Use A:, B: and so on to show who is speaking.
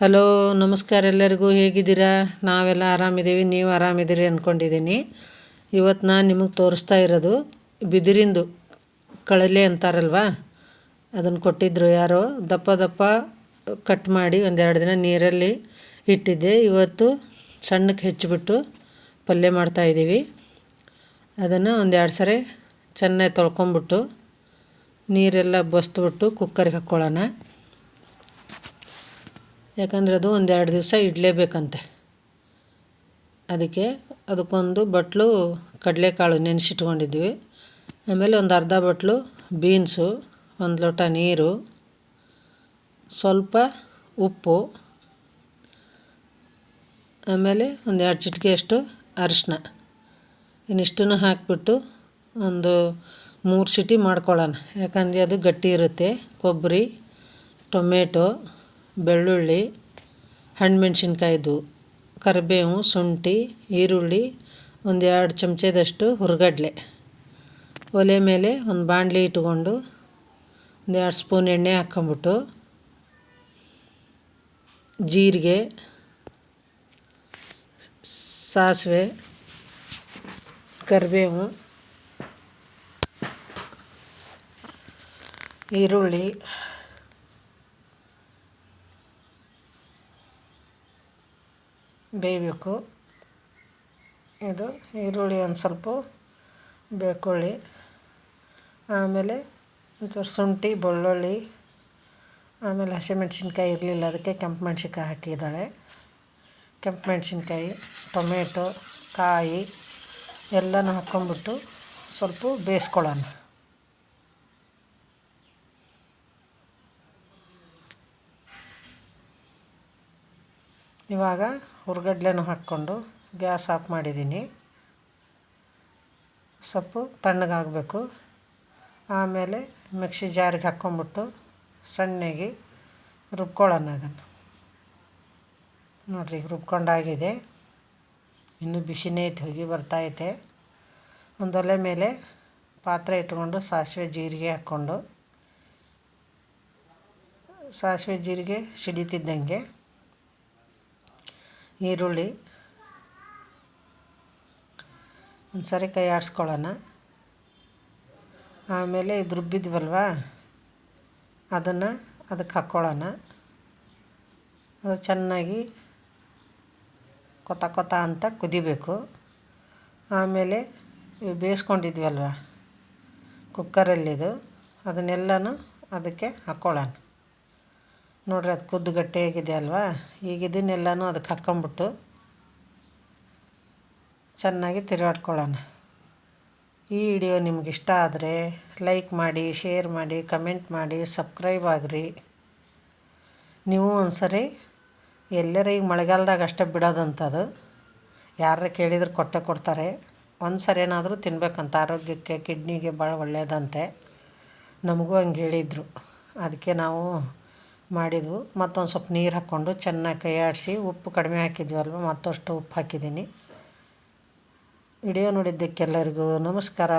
A: Hello, ನಮಸ್ಕಾರ ಎಲ್ಲರಿಗೂ. ಹೇಗಿದ್ದೀರಾ? ನಾವೆಲ್ಲ ಆರಾಮಿದ್ದೀವಿ. ನೀವು ಆರಾಮಿದ್ದೀರಿ ಅಂದ್ಕೊಂಡಿದ್ದೀನಿ ಇವತ್ತು ನಾನು ನಿಮಗೆ ತೋರಿಸ್ತಾ ಇರೋದು ಬಿದಿರಿಂದು ಕಳಲೆ ಅಂತಾರಲ್ವ? ಅದನ್ನು ಕೊಟ್ಟಿದ್ದರು ಯಾರೋ. ದಪ್ಪ ದಪ್ಪ ಕಟ್ ಮಾಡಿ ಒಂದೆರಡು ದಿನ ನೀರಲ್ಲಿ ಇಟ್ಟಿದ್ದೆ. ಇವತ್ತು ಸಣ್ಣಕ್ಕೆ ಹೆಚ್ಚಿಬಿಟ್ಟು ಪಲ್ಯ ಮಾಡ್ತಾಯಿದ್ದೀವಿ ಅದನ್ನು ಒಂದೆರಡು ಸರಿ ಚೆನ್ನಾಗಿ ತೊಳ್ಕೊಂಬಿಟ್ಟು ನೀರೆಲ್ಲ ಬಸ್ದುಬಿಟ್ಟು ಕುಕ್ಕರ್ಗೆ ಹಾಕ್ಕೊಳ್ಳೋಣ. ಯಾಕಂದರೆ ಅದು ಒಂದೆರಡು ದಿವಸ ಇಡಲೇಬೇಕಂತೆ. ಅದಕ್ಕೆ ಅದಕ್ಕೊಂದು ಬಟ್ಲು ಕಡಲೆಕಾಳು ನೆನೆಸಿಟ್ಕೊಂಡಿದ್ವಿ. ಆಮೇಲೆ ಒಂದು ಅರ್ಧ ಬಟ್ಲು ಬೀನ್ಸು, ಒಂದು ಲೋಟ ನೀರು, ಸ್ವಲ್ಪ ಉಪ್ಪು, ಆಮೇಲೆ ಒಂದು ಎರಡು ಚಿಟಿಕೆಯಷ್ಟು ಅರಿಶಿನ ಇನ್ನಿಷ್ಟನ್ನು ಹಾಕಿಬಿಟ್ಟು ಒಂದು ಮೂರು ಸಿಟಿ ಮಾಡ್ಕೊಳ್ಳೋಣ. ಯಾಕಂದರೆ ಅದು ಗಟ್ಟಿ ಇರುತ್ತೆ. ಕೊಬ್ಬರಿ, ಟೊಮೆಟೊ ಬೆಳ್ಳುಳ್ಳಿ ಹಣ್ಣುಮೆಣ್ಸಿನ್ಕಾಯ್ದು ಕರಿಬೇವು, ಶುಂಠಿ, ಈರುಳ್ಳಿ ಒಂದು ಎರಡು ಚಮಚದಷ್ಟು ಹುರ್ಗಡ್ಲೆ. ಒಲೆ ಮೇಲೆ ಒಂದು ಬಾಣಲಿ ಇಟ್ಕೊಂಡು ಒಂದು ಎರಡು ಸ್ಪೂನ್ ಎಣ್ಣೆ ಹಾಕ್ಕೊಂಬಿಟ್ಟು ಜೀರಿಗೆ, ಸಾಸಿವೆ, ಕರಿಬೇವು, ಈರುಳ್ಳಿ ಬೇಯಬೇಕು. ಇದು ಈರುಳ್ಳಿ ಒಂದು ಸ್ವಲ್ಪ ಬೇಕೊಳ್ಳಿ. ಆಮೇಲೆ ಒಂಚೂರು ಶುಂಠಿ, ಬೆಳ್ಳುಳ್ಳಿ, ಆಮೇಲೆ ಹಸಿಮೆಣ್ಸಿನ್ಕಾಯಿ ಇರಲಿಲ್ಲ ಅದಕ್ಕೆ ಕೆಂಪು ಮೆಣ್ಸಿನ್ಕಾಯಿ ಹಾಕಿದ್ದಾಳೆ. ಕೆಂಪು ಮೆಣಸಿನ್ಕಾಯಿ, ಟೊಮೆಟೊ, ಕಾಯಿ ಎಲ್ಲನೂ ಹಾಕ್ಕೊಂಬಿಟ್ಟು ಸ್ವಲ್ಪ ಬೇಯಿಸ್ಕೊಳ್ಳೋಣ. ಇವಾಗ ಹುರ್ಗಡ್ಲೆನೂ ಹಾಕ್ಕೊಂಡು ಗ್ಯಾಸ್ ಆಫ್ ಮಾಡಿದ್ದೀನಿ. ಸೊಪ್ಪು ತಣ್ಣಗಾಗಬೇಕು ಆಮೇಲೆ ಮಿಕ್ಸಿ ಜಾರಿಗೆ ಹಾಕ್ಕೊಂಬಿಟ್ಟು ಸಣ್ಣಗೆ ರುಬ್ಕೊಳ್ಳೋಣ ಅದನ್ನು. ನೋಡಿರಿ ರುಬ್ಕೊಂಡಾಗಿದೆ. ಇನ್ನೂ ಬಿಸಿನೇ ಐತೆ, ಹೋಗಿ ಬರ್ತಾಯಿದೆ ಒಂದು ಮೇಲೆ ಪಾತ್ರೆ ಇಟ್ಕೊಂಡು ಸಾಸಿವೆ ಜೀರಿಗೆ ಹಾಕ್ಕೊಂಡು, ಸಾಸಿವೆ ಜೀರಿಗೆ ಸಿಡಿತಿದ್ದಂಗೆ ಈರುಳ್ಳಿ. ಒಂದು ಸರಿ ಕೈ ಆಡಿಸ್ಕೊಳ್ಳೋಣ. ಆಮೇಲೆ ಇದು ರುಬ್ಬಿದ್ವಲ್ವ? ಅದನ್ನು ಅದಕ್ಕೆ ಹಾಕ್ಕೊಳ್ಳೋಣ. ಅದು ಚೆನ್ನಾಗಿ ಕೊತ ಕೊತ ಅಂತ ಕುದಿಬೇಕು. ಆಮೇಲೆ ಬೇಯಿಸ್ಕೊಂಡಿದ್ವಲ್ವ? ಕುಕ್ಕರಲ್ಲಿದು. ಅದನ್ನೆಲ್ಲನೂ ಅದಕ್ಕೆ ಹಾಕ್ಕೊಳ್ಳೋಣ. ನೋಡ್ರಿ ಅದು ಕುದ್ದು ಗಟ್ಟಿಯಾಗಿದೆ ಅಲ್ವಾ? ಈಗ ಇದನ್ನೆಲ್ಲನೂ ಅದಕ್ಕೆ ಹಾಕ್ಕೊಂಬಿಟ್ಟು ಚೆನ್ನಾಗಿ ತಿರುಗಾಡ್ಕೊಳ್ಳೋಣ. ಈ ವಿಡಿಯೋ ನಿಮ್ಗೆ ಇಷ್ಟ ಆದರೆ ಲೈಕ್ ಮಾಡಿ, ಶೇರ್ ಮಾಡಿ, ಕಮೆಂಟ್ ಮಾಡಿ, ಸಬ್ಸ್ಕ್ರೈಬ್ ಆಗಿರಿ. ನೀವು ಒಂದು ಸರಿ ಎಲ್ಲರ ಈಗ ಮಳೆಗಾಲದಾಗ ಅಷ್ಟೇ ಬಿಡೋದಂಥದ್ದು ಯಾರ ಕೇಳಿದ್ರೆ ಕೊಟ್ಟೆ ಕೊಡ್ತಾರೆ. ಒಂದು ಸರಿ ಏನಾದರೂ ತಿನ್ಬೇಕಂತ, ಆರೋಗ್ಯಕ್ಕೆ, ಕಿಡ್ನಿಗೆ ಭಾಳ ಒಳ್ಳೆಯದಂತೆ ನಮಗೂ ಹಂಗೆ ಹೇಳಿದರು. ಅದಕ್ಕೆ ನಾವು ಮಾಡಿದ್ವು ಮತ್ತೊಂದು ಸ್ವಲ್ಪ ನೀರು ಹಾಕ್ಕೊಂಡು ಚೆನ್ನಾಗಿ ಕೈ ಆಡಿಸಿ ಉಪ್ಪು ಕಡಿಮೆ ಹಾಕಿದ್ವಲ್ವ, ಮತ್ತಷ್ಟು ಉಪ್ಪು ಹಾಕಿದ್ದೀನಿ. ವಿಡಿಯೋ ನೋಡಿದ್ದಕ್ಕೆಲ್ಲರಿಗೂ ನಮಸ್ಕಾರ.